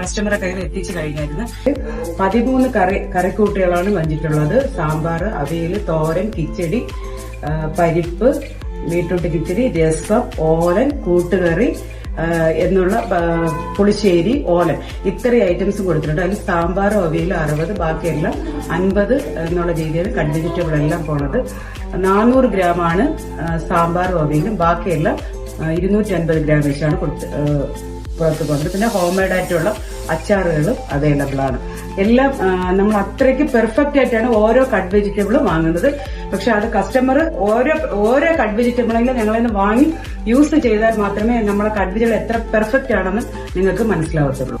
കസ്റ്റമറെ കയ്യിൽ എത്തിച്ചു കഴിഞ്ഞായിരുന്നു. പതിമൂന്ന് കറി കറിക്കൂട്ടുകളാണ് വഞ്ചിട്ടുള്ളത് സാമ്പാർ അവിയൽ തോരൻ കിച്ചടി പരിപ്പ് ബീട്രൂട്ട് കിച്ചടി രസം ഓലൻ കൂട്ടുകറി എന്നുള്ള പുളിശ്ശേരി ഓലൻ. ഇത്രയും ഐറ്റംസ് കൊടുത്തിട്ടുണ്ട്. അതിൽ സാമ്പാർ അവിയലും അറുപത് ബാക്കിയെല്ലാം അൻപത് എന്നുള്ള രീതിയിൽ കട്ട് വെജിറ്റബിൾ എല്ലാം പോണത്. നാനൂറ് ഗ്രാമാണ് സാമ്പാർ അവിയലും. ബാക്കിയെല്ലാം ഇരുന്നൂറ്റി അൻപത് ഗ്രാം വെച്ചാണ് കൊടുത്ത് പോകുന്നത് പിന്നെ ഹോം മെയ്ഡ് ആയിട്ടുള്ള അച്ചാറുകളും അവൈലബിൾ ആണ്. എല്ലാം നമ്മൾ അത്രയ്ക്ക് പെർഫെക്റ്റ് ആയിട്ടാണ് ഓരോ കട്ട് വെജിറ്റബിളും വാങ്ങുന്നത്. പക്ഷെ അത് കസ്റ്റമർ ഓരോ ഓരോ കട്ട് വെജിറ്റബിളെങ്കിലും ഞങ്ങളിൽ നിന്ന് വാങ്ങി യൂസ് ചെയ്താൽ മാത്രമേ നമ്മളെ കട്ട് വെജിറ്റബിൾ എത്ര പെർഫെക്റ്റ് ആണെന്ന് നിങ്ങൾക്ക് മനസ്സിലാവത്തുള്ളൂ.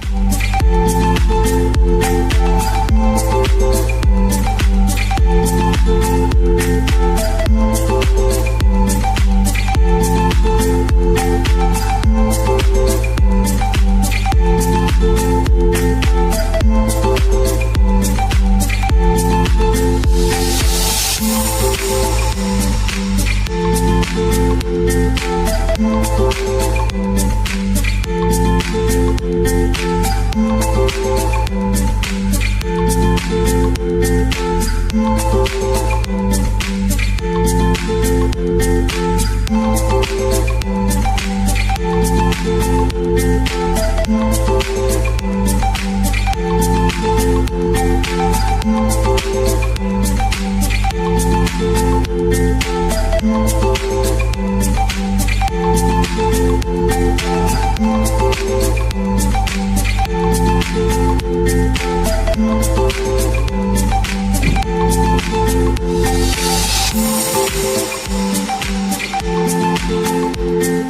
Thank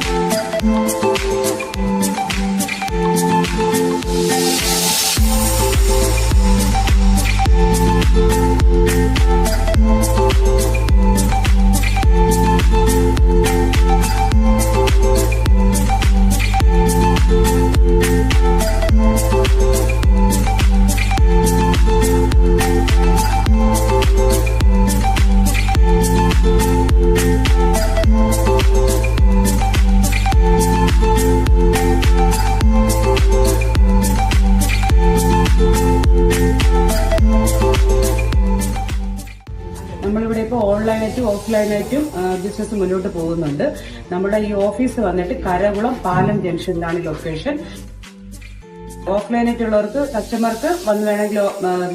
you. ഓൺലൈനായിട്ടും ഓഫ്ലൈനായിട്ടും ബിസിനസ് മുന്നോട്ട് പോകുന്നുണ്ട്. നമ്മുടെ ഈ ഓഫീസ് വന്നിട്ട് കരകുളം പാലം ജംഗ്ഷനിലാണ് ലൊക്കേഷൻ ഓഫ്ലൈനായിട്ടുള്ളവർക്ക് കസ്റ്റമർക്ക് വന്ന് വേണമെങ്കിൽ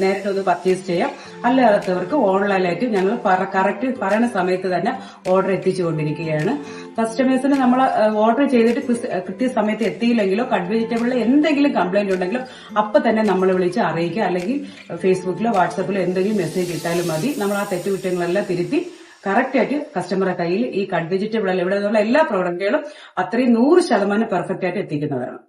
നേരിട്ട് ഒന്ന് പർച്ചേസ് ചെയ്യാം. അല്ലാത്തവർക്ക് ഓൺലൈനായിട്ട് ഞങ്ങൾ കറക്റ്റ് പറയുന്ന സമയത്ത് തന്നെ ഓർഡർ എത്തിച്ചുകൊണ്ടിരിക്കുകയാണ്. കസ്റ്റമേഴ്സിന് നമ്മൾ ഓർഡർ ചെയ്തിട്ട് കൃത്യ സമയത്ത് എത്തിയില്ലെങ്കിലോ കട്ട് വെജിറ്റബിളിൽ എന്തെങ്കിലും കംപ്ലൈന്റ് ഉണ്ടെങ്കിലോ അപ്പൊ തന്നെ നമ്മൾ വിളിച്ച് അറിയിക്കുക. അല്ലെങ്കിൽ ഫേസ്ബുക്കിലോ വാട്സപ്പിലോ എന്തെങ്കിലും മെസ്സേജ് ഇട്ടാലും മതി. നമ്മൾ ആ തെറ്റുകുറ്റങ്ങളെല്ലാം തിരുത്തി കറക്റ്റ് ആയിട്ട് കസ്റ്റമറെ കയ്യിൽ ഈ കട്ട് വെജിറ്റബിൾ അല്ല ഇവിടെ നിന്നുള്ള എല്ലാ പ്രോഡക്റ്റുകളും അത്രയും നൂറ് ശതമാനം പെർഫെക്റ്റ് ആയിട്ട് എത്തിക്കുന്നതാണ്